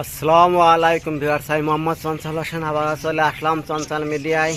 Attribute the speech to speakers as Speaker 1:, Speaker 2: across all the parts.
Speaker 1: আসসালামু আলাইকুম ভিউয়ার্স আমি মোহাম্মদ চঞ্চল হোসেন আবার চলে আসলাম চঞ্চল মিডিয়ায়।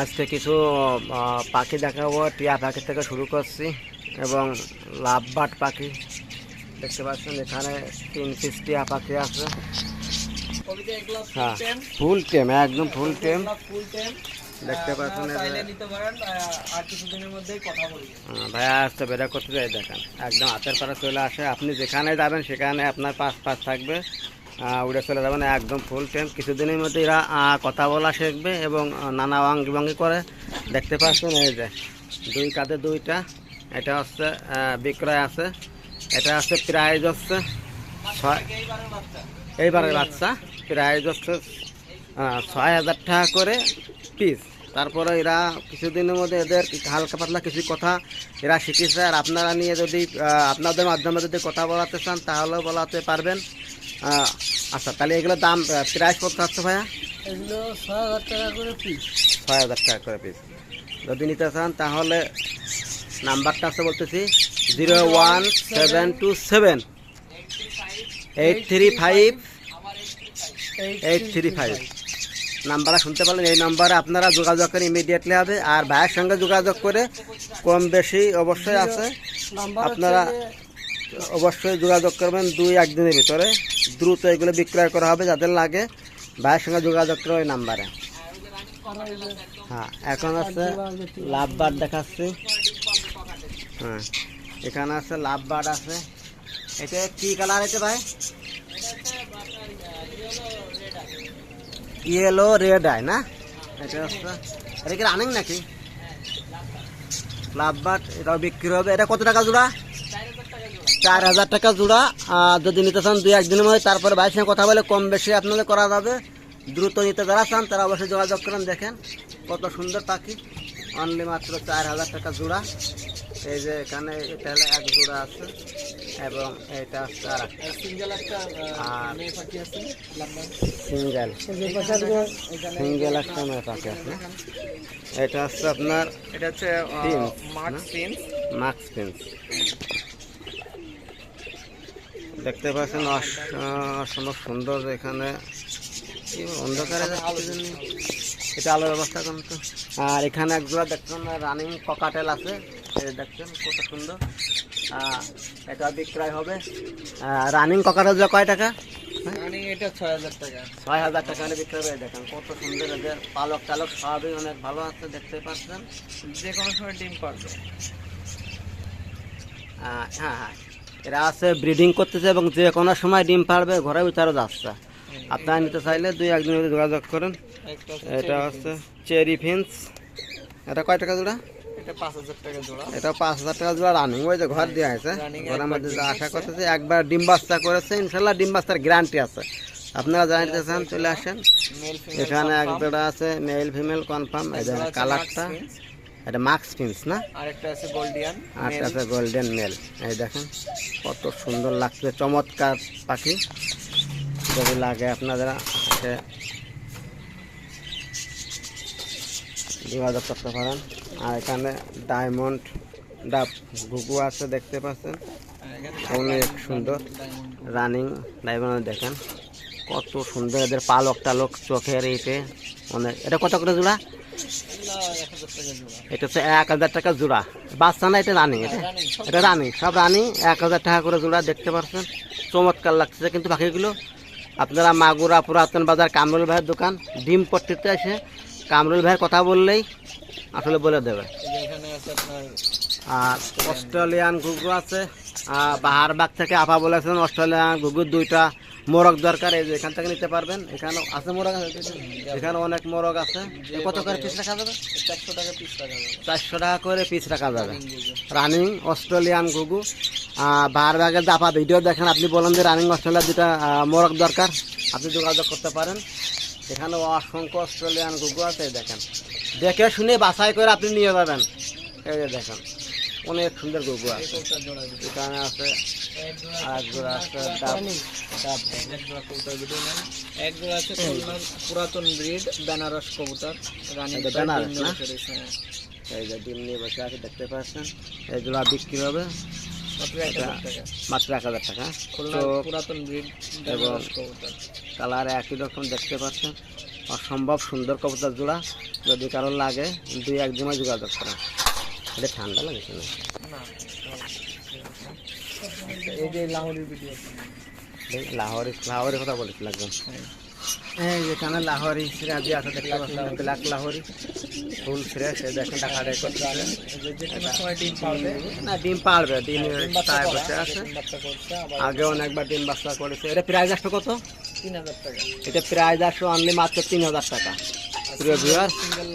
Speaker 1: আজকে কিছু পাখি দেখাবো টিয়া পাখি থেকে শুরু করছি এবং লাভবাট পাখি। দেখতে পাচ্ছেন এখানে তিন পিস টিয়া পাখি আছে। হ্যাঁ ফুল টেম। একদম ফুল টেম। দেখতে পাচ্ছেন এই যে- হ্যাঁ, ভাইয়া আসতে বেড়া করতে যাই দেখেন। একদম হাতের পাড়া চলে আসে। আপনি যেখানে যাবেন সেখানে আপনার পাশ পাশ থাকবে। উড়ে চলে যাবেন একদম ফুল টাইম কিছুদিনের মধ্যে এরা কথা বলা শিখবে এবং নানা অঙ্গি ভঙ্গি করে। দেখতে পাচ্ছেন এই যে দুই কাঁধে দুইটা। এটা হচ্ছে বিক্রয় আছে। এটা হচ্ছে প্রাইজ হচ্ছে ছয় এইবারের বাচ্চা। প্রাইজ হচ্ছে ছয় হাজার টাকা করে পিস তারপরে এরা কিছুদিনের মধ্যে এদের হালকা পাতলা কিছু কথা এরা শিখেছে আর আপনারা নিয়ে যদি আপনাদের মাধ্যমে যদি কথা বলাতে চান তাহলেও বলাতে পারবেন। আচ্ছা তাহলে এগুলোর দাম প্রাইস কত হচ্ছে ভাইয়া?
Speaker 2: এগুলো ছয় হাজার টাকা করে পিস
Speaker 1: ছয় হাজার টাকা করে পিস যদি নিতে চান তাহলে নাম্বারটা আছে বলতেছি zero one seven two seven. Eight three five eight three five নাম্বারটা শুনতে পারলেন এই নাম্বারে আপনারা যোগাযোগ করে ইমিডিয়েটলি হবে। আর ভাইয়ের সঙ্গে যোগাযোগ করে কম বেশি অবশ্যই আছে। আপনারা অবশ্যই যোগাযোগ করবেন দুই একদিনের ভিতরে। দ্রুত এগুলো বিক্রয় করা হবে যাদের লাগে ভাইয়ের সঙ্গে যোগাযোগ করে ওই নাম্বারে। হ্যাঁ এখন আছে লাভ বার দেখাচ্ছি। হ্যাঁ এখানে আছে লাভ বার আছে। এটা কি কালার আছে ভাই? ইয়েলো রেড আয় না? এটা হচ্ছে এটা কি রানিং নাকি? লাভ বাট এটাও বিক্রি হবে। এটা কত টাকা জোড়া? চার হাজার টাকা জোড়া। আর যদি নিতে চান দুই একদিনের মধ্যে, তারপরে ভাইয়ের সঙ্গে কথা বলে কম বেশি আপনাদের করা যাবে। দ্রুত নিতে যারা চান, তারা অবশ্যই যোগাযোগ করেন। দেখেন কত সুন্দর পাখি। অনলি মাত্র চার হাজার টাকা জোড়া। এই যে এখানে এটা এক জোড়া আছে। এবং এটা হচ্ছে আর
Speaker 2: সিঙ্গেল একটা মেয়ে পাখি আছে
Speaker 1: সিঙ্গেল। সিঙ্গেল একটা মেয়ে পাখি আছে। এটা হচ্ছে আপনার
Speaker 2: এটা হচ্ছে মার্ক
Speaker 1: মাক্স পেন্স দেখতে পাচ্ছেন অস- অসম্ভব সুন্দর এখানে। কি অন্ধকারে এটা আলোর ব্যবস্থা করুন তো। আর এখানে একজোড়া দেখছেন রানিং ককাটেল আছে। দেখছেন কত সুন্দর। এটা বিক্রয় হবে। রানিং ককাটেল কয় টাকা?
Speaker 2: রানিং এটা ছয় হাজার টাকা।
Speaker 1: ছয় হাজার টাকা হলে বিক্রয় করে দেখেন। কত সুন্দর এদের পালক টালক সবই অনেক ভালো আছে দেখতে পাচ্ছেন।
Speaker 2: যে কোনো সময় ডিম পারবে।
Speaker 1: হ্যাঁ হ্যাঁ। এরা আছে ব্রিডিং করতেছে এবং যে কোনো সময় ডিম পারবে ঘরে ভিতরে যাচ্ছে। আপনারা নিতে চাইলে দুই একদিনের মধ্যে যোগাযোগ করেন। এটা হচ্ছে চেরি ফিন্স এটা কয় টাকা জোড়া?
Speaker 2: এটা পাঁচ হাজার টাকা জোড়া।
Speaker 1: এটা পাঁচ হাজার টাকা জোড়া রানিং ওই যে ঘর আছে। ঘরের মধ্যে যা আশা করতেছে একবার ডিম বাচ্চা করেছে ইনশাল্লাহ ডিম বাচ্চার গ্যারান্টি আছে। আপনারা জানতে চান চলে আসেন। এখানে এক জোড়া আছে মেল ফিমেল কনফার্ম এই যে কালারটা এটা মাক্স ফিন্স না?
Speaker 2: আছে গোল্ডিয়ান
Speaker 1: গোল্ডেন মেল এই দেখেন কত সুন্দর লাগছে চমৎকার পাখি। যদি লাগে আপনারা যোগাযোগ করতে পারেন। আর এখানে ডায়মন্ড ডাব ঘুঘু আছে দেখতে পাচ্ছেন। অনেক সুন্দর রানিং ডায়মন্ড দেখেন। কত সুন্দর এদের পালক টালক চোখের ইটে অনেক। এটা কত করে জোড়া? এটা হচ্ছে এক হাজার টাকা জোড়া। বাচ্চা না, এটা রানিং এটা? এটা রানিং সব রানিং এক হাজার টাকা করে জোড়া দেখতে পাচ্ছেন। চমৎকার লাগছে কিন্তু পাখিগুলো। আপনারা মাগুরা, পুরাতন বাজার কামরুল ভাইয়ের দোকান, ডিম পট্টিতে এসে কামরুল ভাইয়ের কথা বললেই আসলে বলে দেবে। আর অস্ট্রেলিয়ান ঘুঘু আছে। আর বাহারবাগ থেকে আপা বলেছেন অস্ট্রেলিয়ান ঘুঘুর দুইটা মোরগ দরকার। এই যে এখান থেকে নিতে পারবেন। এখানে আছে মোরগ আছে? এখানে অনেক মোরগ আছে। কত করে পিস রাখা যাবে?
Speaker 2: চারশো টাকা পিস টাকা যাবে।
Speaker 1: চারশো টাকা করে পিস রাখা যাবে। রানিং অস্ট্রেলিয়ান ঘুঘু। বারবাগের দাপা ভিডিও দেখেন আপনি বলেন যে রানিং অস্ট্রেলিয়ার দুটা মোরগ দরকার। আপনি যোগাযোগ করতে পারেন। এখানে অসংখ্য অস্ট্রেলিয়ান ঘুঘু আছে দেখেন। দেখে শুনে বাছাই করে আপনি নিয়ে যাবেন। এই যে দেখেন অনেক সুন্দর ঘুঘু আছে। এখানে আছে আর জোড়া আছে
Speaker 2: এক জোড়া আছে পুরাতন ব্রিড বেনারস কবুতর রানী
Speaker 1: বেনারস না?
Speaker 2: হ্যাঁ।
Speaker 1: এই যে ডিম নিয়ে বসে আছে দেখতে পাচ্ছেন? এই জোড়া বিক্রি হবে।
Speaker 2: মাত্র এক হাজার টাকা। পুরাতন ব্রিড
Speaker 1: এবং- কালার একই রকম দেখতে পাচ্ছেন? অসম্ভব সুন্দর কবুতর জোড়া। যদি কারোর লাগে দুই এক জমা যোগাযোগ করেন এটা ঠান্ডা লাগছে না
Speaker 2: এই যে লাহোরের ভিডিও
Speaker 1: লাহোরি কথা বলেছিল একদম
Speaker 2: হ্যাঁ
Speaker 1: এখানে লাহোরি সিরাজি আছে দেখতে পাচ্ছেন ব্ল্যাক লাহোরি। ফুল ফ্রেশ এই দেখেন টাকা আদায় করতে না ডিম পারবে ডিম
Speaker 2: করা,
Speaker 1: বসে আছে। আগে অনেকবার ডিম বাচ্চা করেছে। এটা প্রাইস আসবে কত? এটা প্রাইস আসবে অনলি মাত্র তিন হাজার টাকা। প্রিয়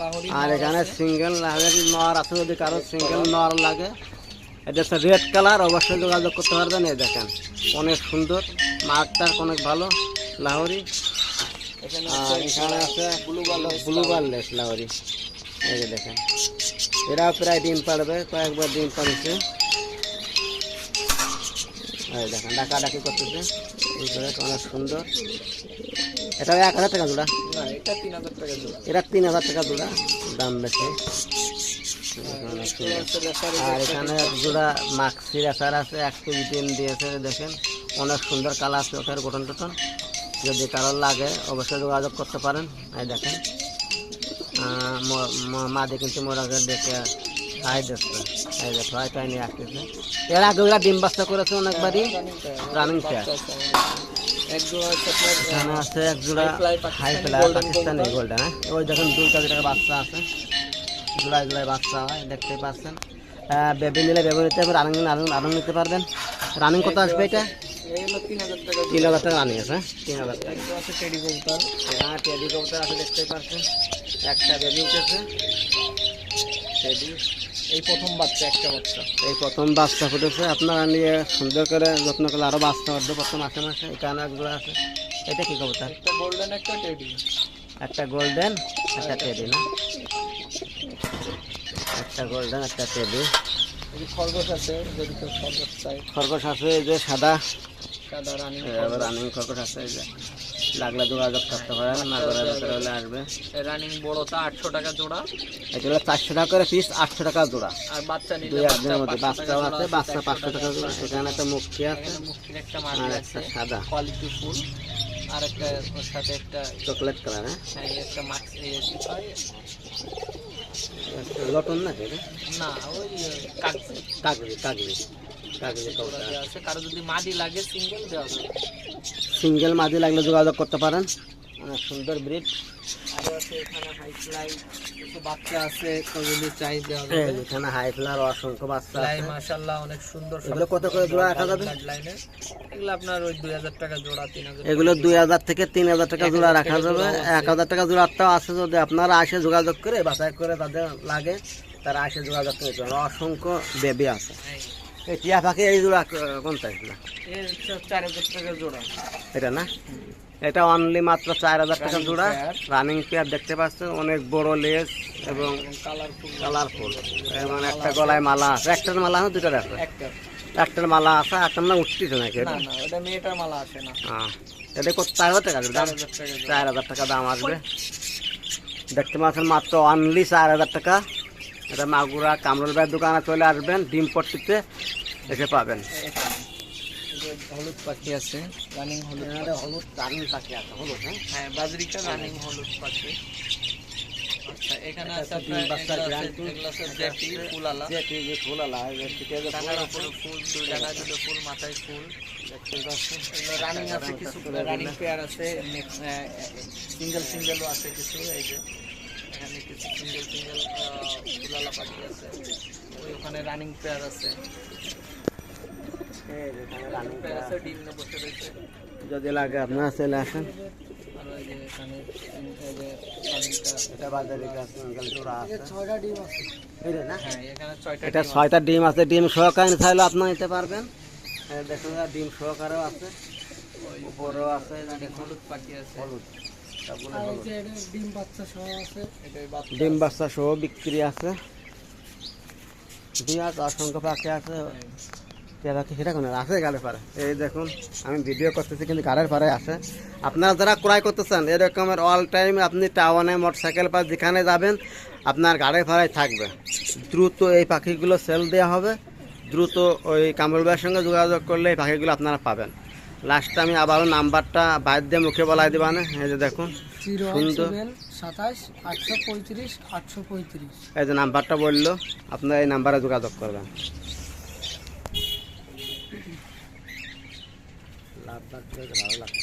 Speaker 2: লাহোরি
Speaker 1: আর এখানে সিঙ্গেল লাভের নর আছে যদি কারও সিঙ্গেল নর লাগে এটা হচ্ছে রেড কালার অবশ্যই যোগাযোগ করতে পারবেন এই দেখেন অনেক সুন্দর মার্কটার অনেক ভালো লাহরি।
Speaker 2: এখানে
Speaker 1: আর এখানে আছে ব্লু বারলেস লাহোরি। এই যে দেখেন এরাও প্রায় ডিম পাড়বে কয়েকবার ডিম পাড়ছে। এই দেখেন ডাকা ডাকি করতেছে। অনেক সুন্দর। এটা এক হাজার টাকা জোড়া।
Speaker 2: এটা তিন হাজার টাকা জোড়া।
Speaker 1: দাম বেশি। আর এখানে জোড়া আছে দিয়েছে দেখেন। অনেক সুন্দর কালার আছে ওটার গঠন টটন যদি কারোর লাগে অবশ্যই যোগাযোগ করতে পারেন। এই দেখেন। মাদি কিন্তু মোরাকে দেখে হয় তাই ডিম বাচ্চা করেছে অনেকবারই। রানিং আছে এক জোড়া গোল্ডেন হ্যাঁ? ওই বাচ্চা আছে। বাচ্চা হয়, দেখতে পাচ্ছেন। বেবি নিলে রানিং নিতে পারবেন। রানিং কত আসবে এটা?
Speaker 2: তিন হাজার টাকা
Speaker 1: রানিং আছে হ্যাঁ? তিন হাজার টাকা।
Speaker 2: আছে কবুতর
Speaker 1: আছে, দেখতে পাচ্ছেন। একটা বেবি উঠেছে।
Speaker 2: এই প্রথম বাচ্চা একটা বাচ্চা।
Speaker 1: এই প্রথম বাচ্চা ফুটেছে। আপনারা নিয়ে সুন্দর করে যত্ন করলে আরও বাচ্চা উঠবে প্রথম মাসে মাসে এখানে এক আছে। এটা কি কবুতর?
Speaker 2: একটা গোল্ডেন একটা টেডি
Speaker 1: একটা গোল্ডেন একটা টেডি না? একটা গোল্ডেন একটা টেডি
Speaker 2: খরগোশ আছে যদি খরগোশ চাই
Speaker 1: খরগোশ আছে যে সাদা।
Speaker 2: সাদা রানী
Speaker 1: রানিং খরগোশ আছে এই যে। লাগলে যোগাযোগ করতে পারেন না করে ভেতরে হলে আসবে।
Speaker 2: রানিং বড়টা আটশো টাকা জোড়া।
Speaker 1: এটা হলো চারশো টাকা করে পিস আটশো টাকা জোড়া।
Speaker 2: আর বাচ্চা নিলে
Speaker 1: দুই একদিনের মধ্যে বাচ্চাও আছে বাচ্চা
Speaker 2: পাঁচশো
Speaker 1: টাকা জোড়া সেখানে একটা মুক্তি আছে
Speaker 2: মুক্তির একটা মাটি আছে
Speaker 1: সাদা।
Speaker 2: কোয়ালিটি ফুল আর একটা সাথে একটা
Speaker 1: চকলেট কালার হ্যাঁ?
Speaker 2: হ্যাঁ, একটা মাছ?
Speaker 1: একটা লটন না
Speaker 2: না ওই কাগজি
Speaker 1: কাগজি কাগজি
Speaker 2: কারও যদি মাদি লাগে সিঙ্গেল দেওয়া যাবে।
Speaker 1: সিঙ্গেল মাঝে লাগলে যোগাযোগ করতে পারেন। অনেক সুন্দর ব্রিড
Speaker 2: আছে এখানে হাই ফ্লাই কিছু বাচ্চা আছে যদি চাই দেওয়া যাবে।
Speaker 1: এখানে হাই ফ্লার অসংখ্য বাচ্চা আছে।
Speaker 2: মাশাআল্লাহ অনেক সুন্দর
Speaker 1: এগুলো কত করে জোড়া রাখা যাবে?
Speaker 2: লাইনে এগুলো আপনার ওই দুই হাজার টাকা জোড়া
Speaker 1: এগুলো থেকে তিন হাজার টাকা জোড়া রাখা যাবে। এক হাজার টাকা জোড়াটাও আছে যদি আপনারা আসে যোগাযোগ করে বাছাই করে তাদের লাগে তারা আসে যোগাযোগ করে অসংখ্য বেবি আছে। এই টিয়া পাখি এই জোড়া ক- কোনটা এগুলো
Speaker 2: চার হাজার টাকা জোড়া।
Speaker 1: এটা না? এটা অনলি মাত্র চার হাজার টাকা জোড়া। রানিং পেয়ার দেখতে পাচ্ছেন অনেক বড় লেস এবং
Speaker 2: কালারফুল
Speaker 1: মানে একটা গলায় মালা আছে। একটার মালা আছে দুটার আছে? একটার। মালা আছে একটা না উঠতেছে নাকি
Speaker 2: না
Speaker 1: এটা
Speaker 2: মেয়েটার মালা আসে না।
Speaker 1: হ্যাঁ এটা কত চার হাজার টাকা দাম?
Speaker 2: চার হাজার টাকা
Speaker 1: দাম আসবে। দেখতে পাচ্ছেন মাত্র অনলি চার হাজার টাকা। এটা মাগুরা কামরুল ভাইয়ের দোকানে চলে আসবেন, ডিম পট্টিতে এসে পাবেন।
Speaker 2: হলুদ পাখি আছে রানিং হলুদ
Speaker 1: হলুদ দারুণ পাখি আছে হলুদ হ্যাঁ
Speaker 2: হ্যাঁ বাজরিকা রানিং হলুদ পাখি আছে
Speaker 1: যে ফুল ফুল
Speaker 2: মাথায় ফুল। রানিং রানিং আছে সিঙ্গেল সিঙ্গেলও আছে কিছু, এই যে এখানে কিছু সিঙ্গেল সিঙ্গেল ফুলালা পাখি আছে ওই ওখানে রানিং পেয়ার আছে
Speaker 1: এই যে এখানে running
Speaker 2: পেয়ার আছে ডিম নিয়ে বসে রয়েছে
Speaker 1: যদি লাগে আপনারা চলে আসেন এটা আছে
Speaker 2: ছয়টা ডিম আছে ডিম আছে।
Speaker 1: আছে সহকারে চাইলে আপনারা নিতে পারবেন দেখুন ডিম সহকারেও আছে উপরেও আছে দেখুন
Speaker 2: হলুদ পাখি আছে
Speaker 1: হলুদ।
Speaker 2: ডিম বাচ্চা সহ
Speaker 1: বিক্রি আছে। বিরাট অসংখ্য পাখি আছে। আছে গাড়ির পারে এই দেখুন, আমি ভিডিও করতেছি, কিন্তু গাড়ির পারে আছে। আপনারা যারা ক্রয় করতেছেন, এরকমের অল টাইম আপনি টাউনে মোটরসাইকেল বা যেখানে যাবেন, আপনার গাড়ির ভাড়ায় থাকবে। দ্রুত এই পাখিগুলো সেল দেওয়া হবে। দ্রুত ওই কামরুল সঙ্গে যোগাযোগ করলে এই পাখিগুলো আপনারা পাবেন। লাস্টে আমি আবারও নাম্বারটা বাইর দিয়ে মুখে বলাই দেবা না। এই যে দেখুন
Speaker 3: জিরো
Speaker 1: সুন্দর।
Speaker 3: সাতাশ আটশো পঁয়ত্রিশ আটশো পঁয়ত্রিশ।
Speaker 1: এই যে নাম্বারটা বলল আপনারা এই নাম্বারে যোগাযোগ করবেন। লাভ ভালো লাগছে।